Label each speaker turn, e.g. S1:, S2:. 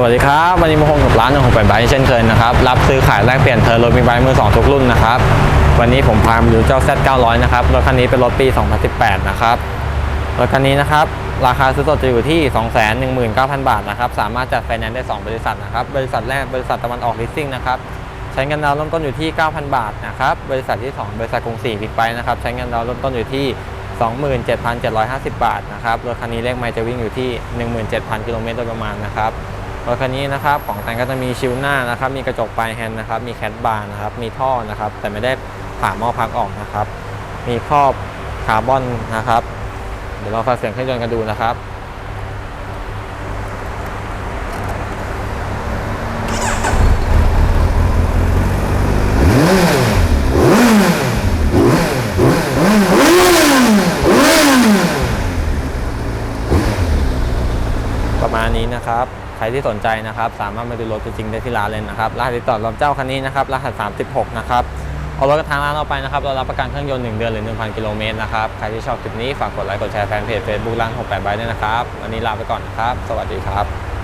S1: สวัสดีครับวันนี้มาพบกับร้านหนึ่งหกแปดไบค์เช่นเคยนะครับรับซื้อขายแลกเปลี่ยนเทอร์รถมีไบค์มือสองทุกรุ่นนะครับวันนี้ผมพามาดูเจ้า Z 900 นะครับรถคันนี้เป็นรถปี 2018 นะครับรถคันนี้นะครับราคาซื้อสดจะอยู่ที่ 219,000 บาทนะครับสามารถจัดไฟแนนซ์ได้ 2 บริษัทนะครับบริษัทแรกบริษัทตะวันออกลิสซิ่งนะครับใช้เงินดาวน์เริ่มต้นอยู่ที่ 9,000 บาทนะครับบริษัทที่ 2 บริษัทกรุงศรีบิ๊กไบนะครับใช้เงินดาวน์เริ่มต้นอยู่ที่27,750 บาทนะครับรถคันนี้เลขไมล์จะวิ่งอยู่ที่ 17,000 กิโลเมตรโดยประมาณนะครับ รถคันนี้นะครับของแต่งก็จะมีชิลหน้านะครับมีกระจกปลายแฮนด์นะครับมีแคทบาร์นะครับมีท่อนะครับแต่ไม่ได้ผ่าหม้อพักออกนะครับ มีครอบคาร์บอนนะครับ เดี๋ยวเราฟังเสียงเครื่องยนต์กันดูนะครับประมาณนี้นะครับ ใครที่สนใจนะครับ สามารถมาดูรถจริงๆได้ที่ร้านเลยนะครับรหัสติดต่อรถเจ้าคันนี้นะครับรหัส 36 นะครับเอารถกับทางร้านเราไปนะครับเรารับประกันเครื่องยนต์1เดือนหรือ 1,000 กิโลเมตรนะครับ ใครที่ชอบคลิปนี้ฝากกดไลค์กดแชร์แฟนเพจ Facebook ร้าน68ใบด้วยนะครับ วันนี้ลาไปก่อนนะครับ สวัสดีครับ